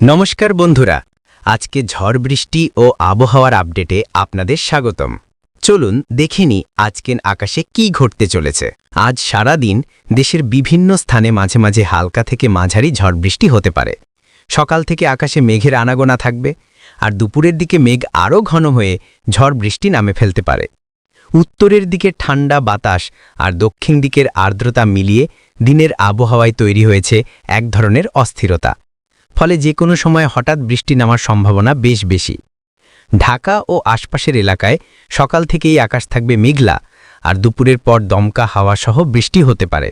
নমস্কার বন্ধুরা, আজকে ঝড় বৃষ্টি ও আবহাওয়ার আপডেটে আপনাদের স্বাগতম। চলুন দেখে নি আজকের আকাশে কি ঘটতে চলেছে। আজ সারা দিন দেশের বিভিন্ন স্থানে মাঝে মাঝে হালকা থেকে মাঝারি ঝড় বৃষ্টি হতে পারে। সকাল থেকে আকাশে মেঘের আনাগোনা থাকবে আর দুপুরের দিকে মেঘ আরও ঘন হয়ে ঝড় বৃষ্টি নামে ফেলতে পারে। উত্তরের দিকে ঠান্ডা বাতাস আর দক্ষিণ দিকের আর্দ্রতা মিলিয়ে দিনের আবহাওয়ায় তৈরি হয়েছে এক ধরনের অস্থিরতা। ফলে যে কোনো সময় হঠাৎ বৃষ্টি নামার সম্ভাবনা বেশ বেশি। ঢাকা ও আশপাশের এলাকায় সকাল থেকেই আকাশ থাকবে মেঘলা আর দুপুরের পর দমকা হাওয়া সহ বৃষ্টি হতে পারে।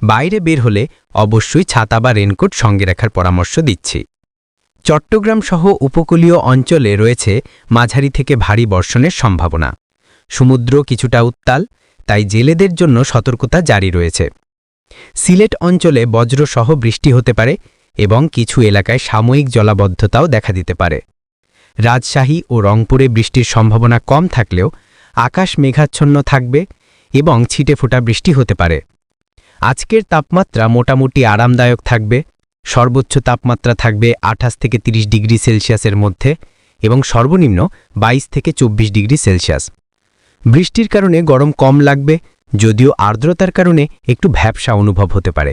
বাইরে বের হলে অবশ্যই ছাতা বা রেনকোট সঙ্গে রাখার পরামর্শ দিচ্ছি। চট্টগ্রাম সহ উপকূলীয় অঞ্চলে রয়েছে মাঝারি থেকে ভারী বর্ষণের সম্ভাবনা। সমুদ্র কিছুটা উত্তাল, তাই জেলেদের জন্য সতর্কতা জারি রয়েছে। সিলেট অঞ্চলে বজ্রসহ বৃষ্টি হতে পারে এবং কিছু এলাকায় সাময়িক জলাবদ্ধতাও দেখা দিতে পারে। রাজশাহী ও রংপুরে বৃষ্টির সম্ভাবনা কম থাকলেও আকাশ মেঘাচ্ছন্ন থাকবে এবং ছিটেফোঁটা বৃষ্টি হতে পারে। আজকের তাপমাত্রা মোটামুটি আরামদায়ক থাকবে, সর্বোচ্চ তাপমাত্রা থাকবে আঠাশ থেকে ৩০ ডিগ্রি সেলসিয়াসের মধ্যে এবং সর্বনিম্ন ২২ থেকে ২৪ ডিগ্রি সেলসিয়াস। বৃষ্টির কারণে গরম কম লাগবে, যদিও আর্দ্রতার কারণে একটু ভ্যাবসা অনুভব হতে পারে।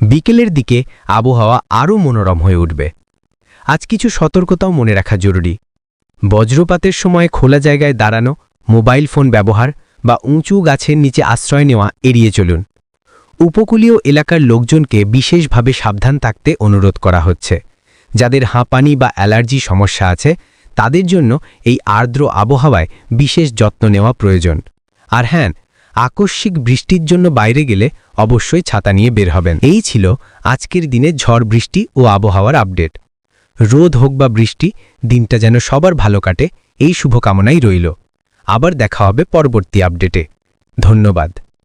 বিকেলের দিকে আবহাওয়া আরও মনোরম হয়ে উঠবে। আজ কিছু সতর্কতাও মনে রাখা জরুরি। বজ্রপাতের সময় খোলা জায়গায় দাঁড়ানো, মোবাইল ফোন ব্যবহার বা উঁচু গাছের নিচে আশ্রয় নেওয়া এড়িয়ে চলুন। উপকূলীয় এলাকার লোকজনকে বিশেষভাবে সাবধান থাকতে অনুরোধ করা হচ্ছে। যাদের হাঁপানি বা অ্যালার্জি সমস্যা আছে, তাদের জন্য এই আর্দ্র আবহাওয়ায় বিশেষ যত্ন নেওয়া প্রয়োজন। আর হ্যাঁ আকস্মিক বৃষ্টির জন্য বাইরে গেলে অবশ্যই ছাতা নিয়ে বের হবেন। এই ছিল আজকের দিনে ঝড় বৃষ্টি ও আবহাওয়ার আপডেট। রোদ হোক বা বৃষ্টি, দিনটা যেন সবার ভালো কাটে, এই শুভকামনাই রইল। আবার দেখা হবে পরবর্তী আপডেটে। ধন্যবাদ।